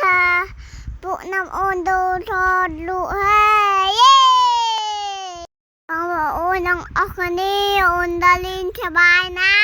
ថាពួកណាំអូនដូរថតលក់ហើយយេបងប្អូនទាំងអស់គ្នាអូនដាលីងសบายណា